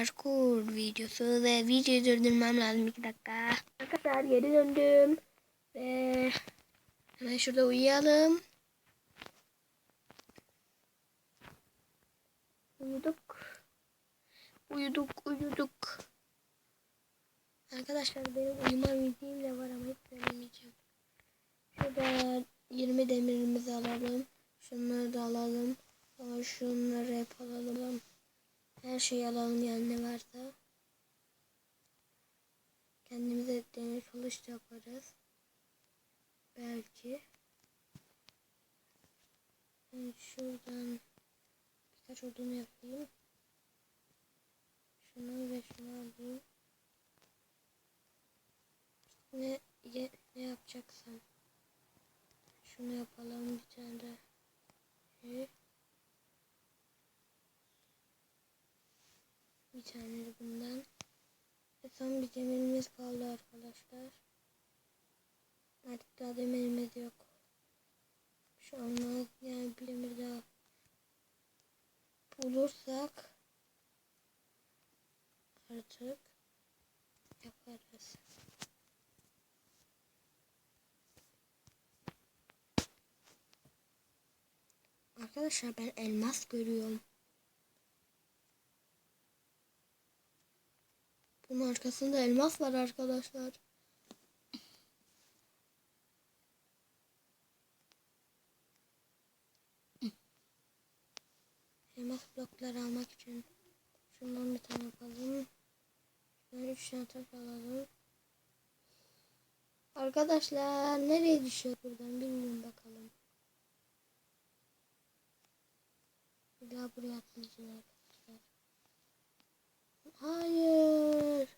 parkur videosu ve videoyu durdurmam lazım iki dakika. Arkadaşlar geri döndüm. Ve hemen şurada uyuyalım. Uyuduk. Uyuduk, uyuduk. Arkadaşlar benim uyuma müziğim de var ama hiç söylemeyeceğim. Şurada 20 demirimizi alalım. Şunları da alalım. Ama şunları hep alalım. Her şeyi alalım yani ne varsa. Kendimize demir kılıç yaparız. Belki. Ben şuradan birkaç odun yapayım. Şunu ve şunu alayım. Ne, ne yapacaksam. Şunu yapalım bir tane de. Şey. Bir tane de bundan. Ve son bir demirimiz kaldı arkadaşlar. Artık daha demirimiz yok. Şu an yani bir demir daha bulursak artık yaparız. Arkadaşlar ben elmas görüyorum. Bunun arkasında elmas var arkadaşlar. Elmas blokları almak için şundan bir tane yapalım. Şuradan üç tane taş alalım. Arkadaşlar nereye düşüyor buradan bilmiyorum bakalım. Bir daha buraya arkadaşlar. Hayır.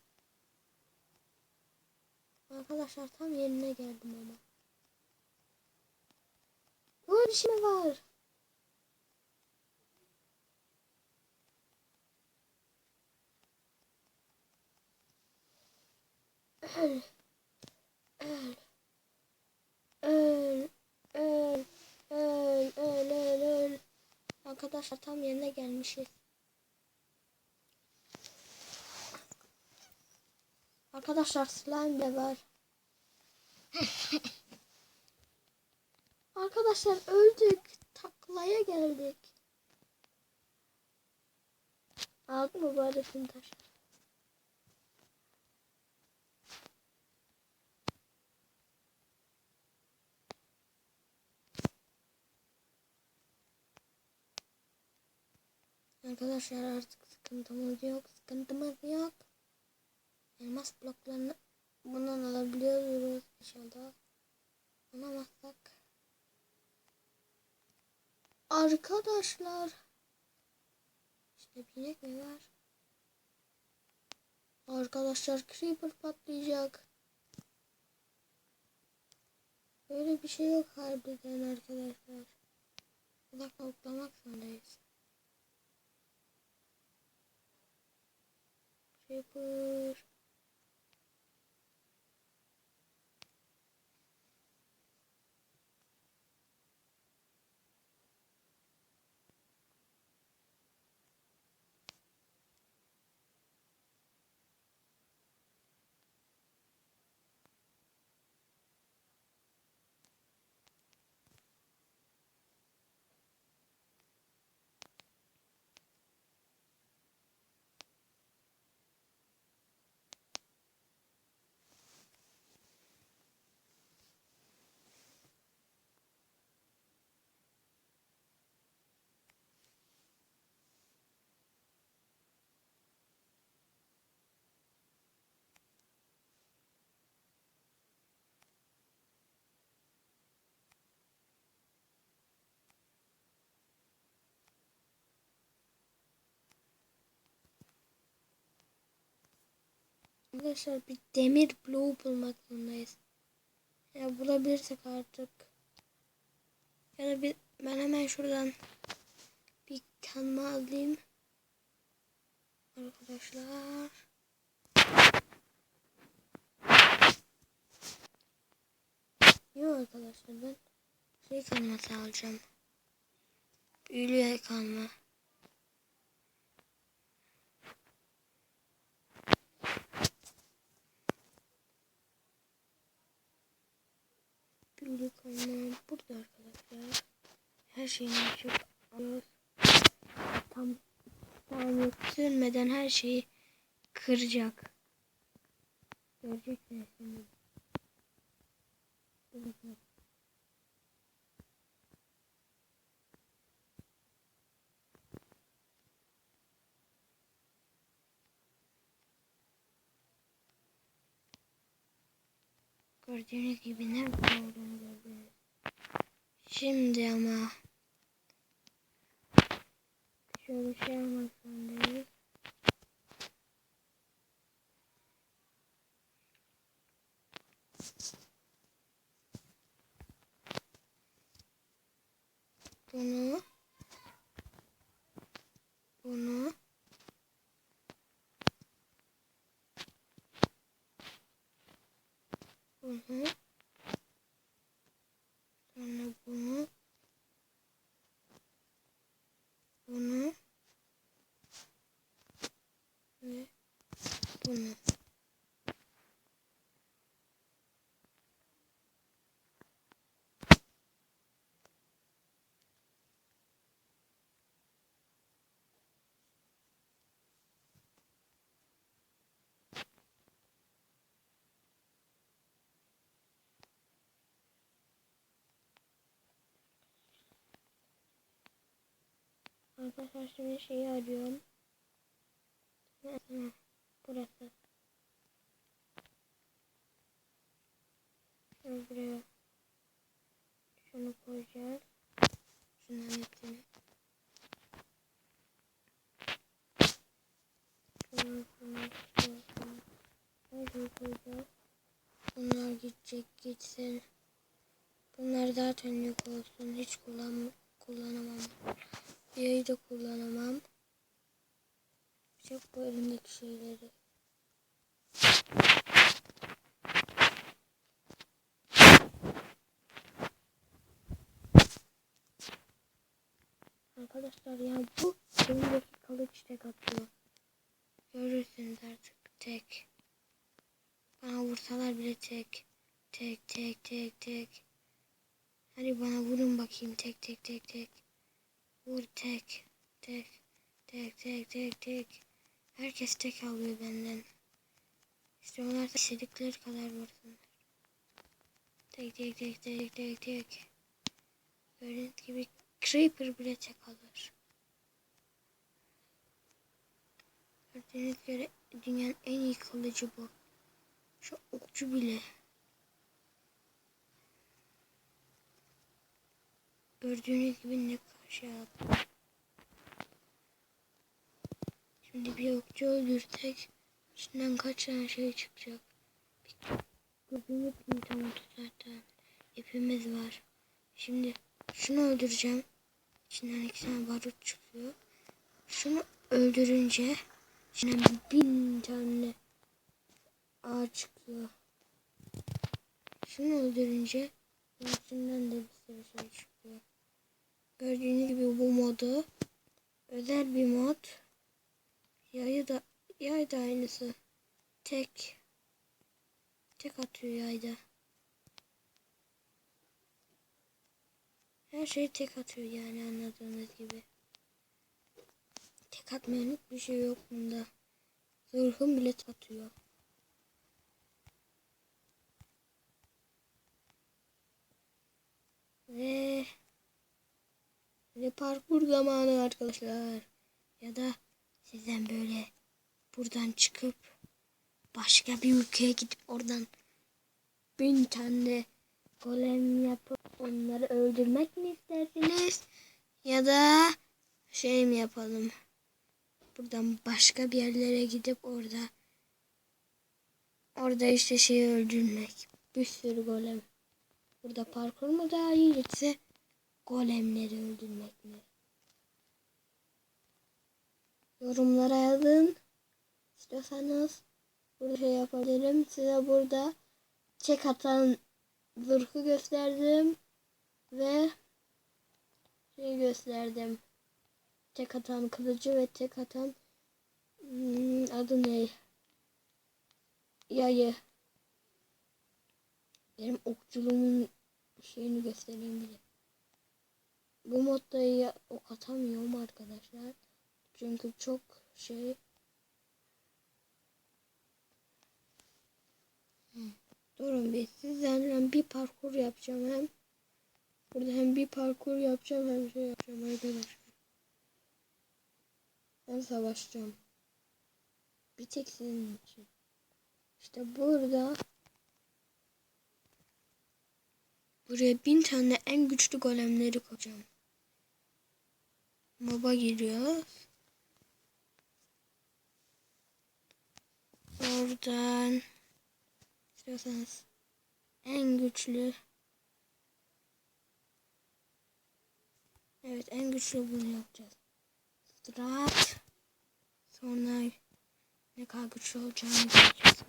Arkadaşlar tam yerine geldim ama. Böyle bir mi var? Öl. Öl. Öl. Öl. Öl. Öl. Öl. Öl. Arkadaşlar tam yerine gelmişiz. Arkadaşlar slime de var. Arkadaşlar öldük. Taklaya geldik. Aldı mı bu taşı? Arkadaşlar artık sıkıntımız yok. Sıkıntımız yok. Elmas bloklarını bundan alabiliyoruz inşallah. Alamazsak. Arkadaşlar. İşte binek mi var? Arkadaşlar creeper patlayacak. Böyle bir şey yok harbiden arkadaşlar. Kulak toplamak zorundayız. Creeper. Arkadaşlar bir demir bloğu bulmak zorundayız. Ya bulabilirsek artık. Ya da bir, ben hemen şuradan bir kanma alayım. Arkadaşlar. Yok arkadaşlar ben şey kanması alacağım. Büyülü kalma. Burada arkadaşlar. Her şeyini açıp alıyoruz. Tam saniye sürmeden her şeyi kıracak. Göreceksiniz şimdi. Göreceksiniz. Gördüğünüz gibi nerede olduğunu gördünüz. Şimdi ama şöyle şey yapmak zorundayız. Bunu bunu bunu sonra bunu bunu ve bunu Arkadaşlar şimdi şeyi arıyorum. Burası. Şunu buraya. Şunu koyacağız. Şunu, şunu, şunu, şeyi koyacağız. Bunlar gidecek gitsin. Bunlar zaten yok olsun. Hiç kullan kullanamam. Yayı da kullanamam. Çok bu elimdeki şeyleri. Arkadaşlar ya bu elimdeki kılıç tek atıyor. Görürsünüz artık tek. Bana vursalar bile tek. Tek tek tek tek. Hadi bana vurun bakayım tek tek tek tek. Vur tek. Tek. Tek tek tek tek. Herkes tek alıyor benden. İşte onlar da istedikleri kadar vursunlar. Tek tek tek tek tek tek. Gördüğünüz gibi Creeper bile tek alır. Gördüğünüz gibi dünyanın en iyi kılıcı bu. Şu okçu bile. Gördüğünüz gibi ne karşı yaptı. Şimdi bir okçu öldürsek içinden kaç tane şey çıkacak. Gördüğünüz gibi tam zaten. İpimiz var. Şimdi şunu öldüreceğim. İçinden iki tane barut çıkıyor. Şunu öldürünce içinden bin tane ağaç çıkıyor. Şunu öldürünce içinden de bir sürü şey çıkıyor. Gördüğünüz gibi bu modu özel bir mod. Yayı da yay da aynısı. Tek tek atıyor yayda. Her şey tek atıyor yani anladığınız gibi. Tek atmayan bir şey yok bunda. Zırhım bile atıyor. Ve ve parkur zamanı arkadaşlar. Ya da sizden böyle buradan çıkıp başka bir ülkeye gidip oradan bin tane golem yapıp onları öldürmek mi istersiniz? Ya da şey mi yapalım? Buradan başka bir yerlere gidip orada orada işte şeyi öldürmek. Bir sürü golem. Burada parkur mu daha iyi yoksa golemleri öldürmek mi? Yorumlara yazın. İstiyorsanız burada şey yapabilirim. Size burada çek atan zırhı gösterdim. Ve şey gösterdim. Tek atan kılıcı ve tek atan hmm, adı ne? Yayı. Benim okçuluğumun şeyini göstereyim bir de. Bu modda ya- ok atamıyorum arkadaşlar. Çünkü çok şey Durun bir sizlerle bir parkur yapacağım hem. Burada hem bir parkur yapacağım hem şey yapacağım arkadaşlar. Ben savaşacağım. Bir tek sizin için. İşte burada buraya bin tane en güçlü golemleri koyacağım. Moba giriyor. Oradan istiyorsanız en güçlü Evet en güçlü bunu yapacağız. Strat sonra ne kadar güçlü olacağını göreceğiz.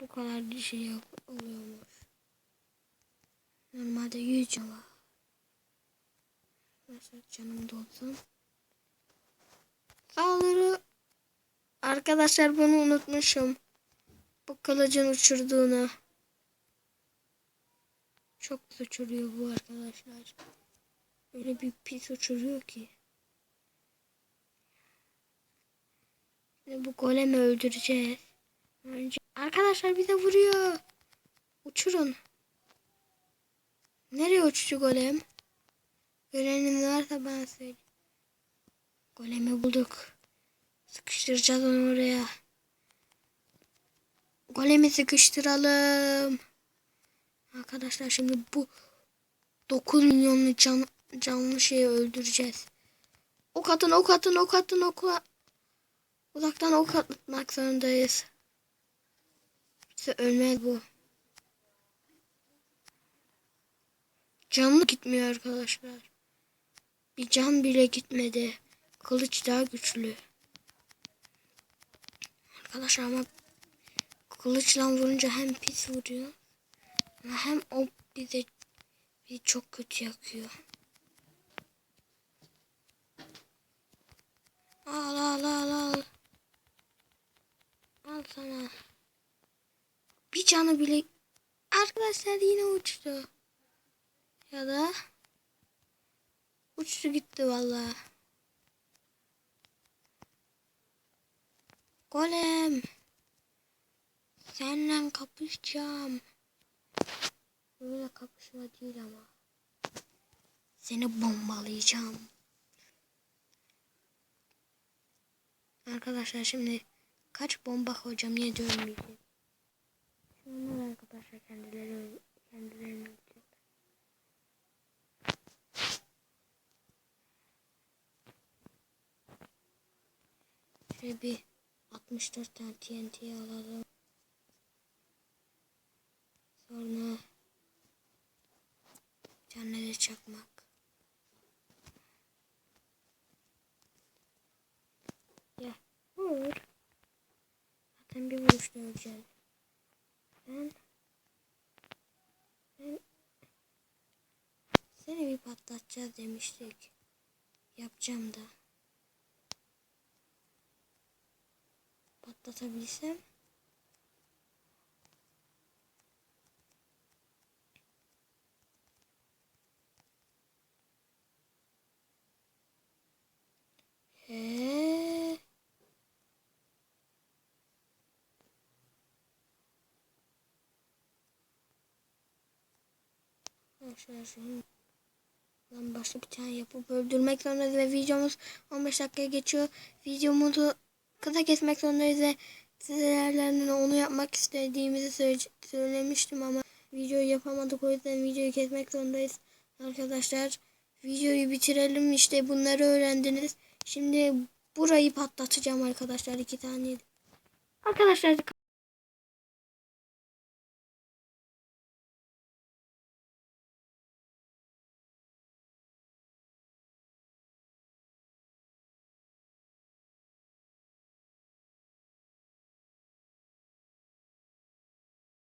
Bu kadar bir şey oluyormuş. Normalde 100 can var. Canım dolsun. Saldırı. Arkadaşlar bunu unutmuşum. Bu kılıcın uçurduğunu. Çok uçuruyor bu arkadaşlar. Öyle bir pis uçuruyor ki. Şimdi bu golemi öldüreceğiz. Önce... Arkadaşlar bize vuruyor. Uçurun. Nereye uçtu golem? Görenin varsa bana söyle. Golemi bulduk. Sıkıştıracağız onu oraya. Golemi sıkıştıralım. Arkadaşlar şimdi bu 9 milyonlu can, canlı şeyi öldüreceğiz. Ok atın, ok atın, ok atın, ok Uzaktan ok atmak zorundayız. İşte ölmez bu. Canlı gitmiyor arkadaşlar. Bir can bile gitmedi. Kılıç daha güçlü. Arkadaşlar ama kılıçla vurunca hem pis vuruyor. Ama hem o bize bir çok kötü yakıyor. Al al al al. Al sana. Bir canı bile... Arkadaşlar yine uçtu. Ya da... Uçtu gitti vallahi. Golem. Seninle kapışacağım. Böyle kapışma değil ama. Seni bombalayacağım. Arkadaşlar şimdi kaç bomba koyacağım niye dönmeyecek? Şunlar arkadaşlar kendileri kendilerini Şöyle bir 64 tane TNT alalım. Sonra canları çakmak. Ya vur. Zaten bir vuruşta öleceğiz. Ben seni bir patlatacağız demiştik. Yapacağım da. Patlatabilsem. He. Arkadaşlar şunu Lan başka bir tane yapıp öldürmek zorundayız ve videomuz 15 dakikaya geçiyor. Videomuzu kısa kesmek zorundayız sizlerle onu yapmak istediğimizi söyle söylemiştim ama videoyu yapamadık o yüzden videoyu kesmek zorundayız. Arkadaşlar videoyu bitirelim işte bunları öğrendiniz. Şimdi burayı patlatacağım arkadaşlar iki tane. Arkadaşlar